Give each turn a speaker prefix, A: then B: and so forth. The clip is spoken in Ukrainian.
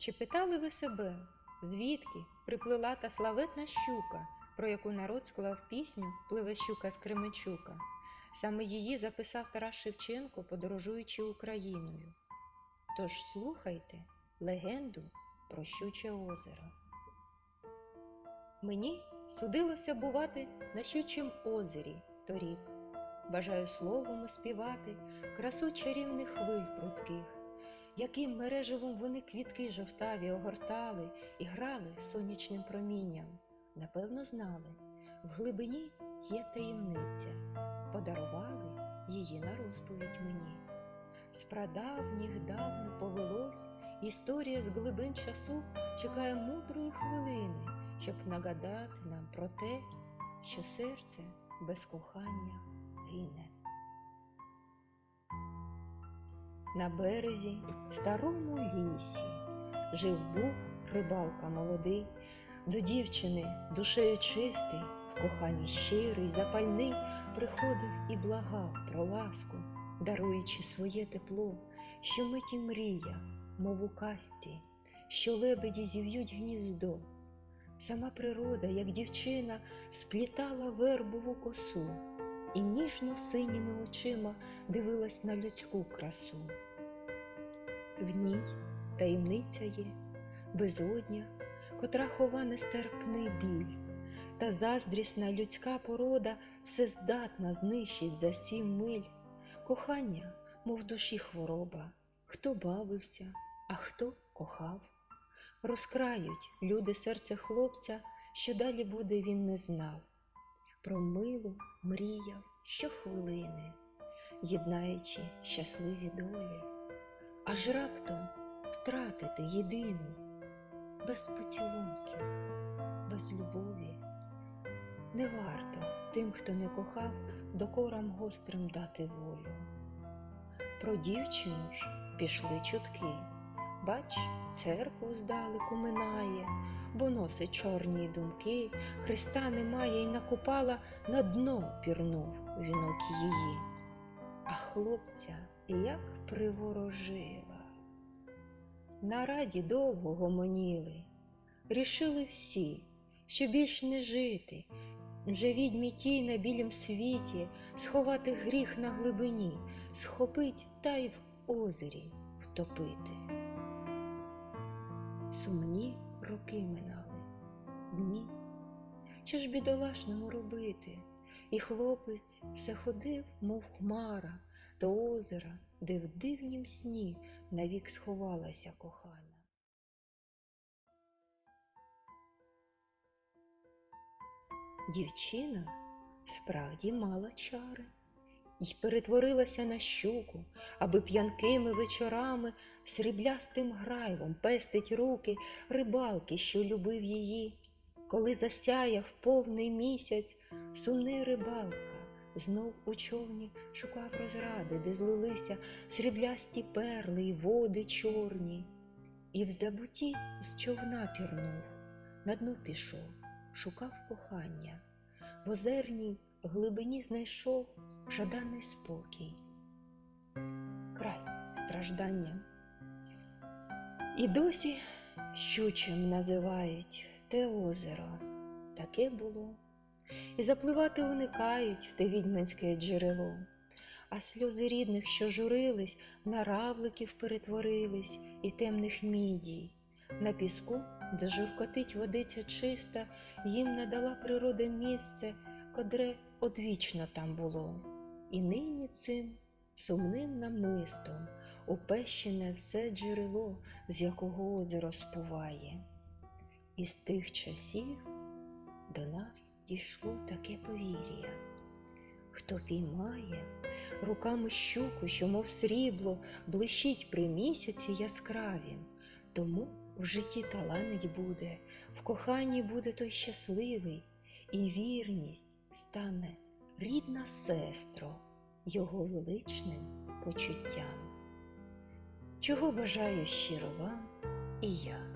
A: Чи питали ви себе, звідки приплила та славетна щука, про яку народ склав пісню Пливе щука з Кременчука? Саме її записав Тарас Шевченко, подорожуючи Україною. Тож слухайте легенду про щуче озеро. Мені судилося бувати на щучім озері торік. Бажаю словом співати красу чарівних хвиль прудких, яким мереживом вони квітки жовтаві огортали і грали сонячним промінням. Напевно, знали, в глибині є таємниця, подарували її на розповідь мені. З прадавніх давен повелось, історія з глибин часу чекає мудрої хвилини, щоб нагадати нам про те, що серце без кохання гине. На березі, в старому лісі, жив був рибалка молодий, до дівчини душею чистий, в коханні щирий, запальний, приходив і благав про ласку, даруючи своє тепло, що миті мрія, мов у казці, що лебеді зів'ють гніздо. Сама природа, як дівчина, сплітала вербову косу і ніжно синіми очима дивилась на людську красу. В ній таємниця є, безодня, котра хова нестерпний біль, та заздрісна людська порода все здатна знищить за сім миль. Кохання, мов душі хвороба, хто бавився, а хто кохав. Розкрають люди серце хлопця, що далі буде він не знав. Про милу мріяв щохвилини, єднаючи щасливі долі, аж раптом втратити єдину, без поцілунків, без любові. Не варто тим, хто не кохав, докорам гострим дати волю. Про дівчину ж пішли чутки. Бач, церкву здалеку минає, бо носить чорні думки, Христа немає й накупала, на дно пірнув вінок її. А хлопця як приворожила. На раді довго гомоніли, рішили всі, що більш не жити, вже відьмі тій на білім світі, сховати гріх на глибині, схопить та й в озері втопити. Сумні роки минали, дні. Що ж бідолашному робити? І хлопець все ходив, мов хмара, до озера, де в дивнім сні навік сховалася кохана. Дівчина справді мала чари й перетворилася на щуку, аби п'янкими вечорами сріблястим грайвом пестить руки рибалки, що любив її. Коли засяяв повний місяць, сумний рибалка знов у човні шукав розради, де злилися сріблясті перли й води чорні, і в забуті з човна пірнув, на дно пішов, шукав кохання, в озерній глибині знайшов жаданий спокій, край страждання. І досі щучим називають те озеро, таке було, і запливати уникають в те відьманське джерело, а сльози рідних, що журились, на равликів перетворились і темних мідій. На піску, де журкотить водиця чиста, їм надала природа місце, кодре одвічно там було. І нині цим сумним намистом упещене все джерело, з якого озеро спуває. І з тих часів до нас дійшло таке повір'я. Хто піймає руками щуку, що, мов срібло, блищить при місяці яскравім, тому в житті таланить буде, в коханні буде той щасливий, і вірність стане рідна сестро його величним почуттям. Чого бажаю щиро вам і я.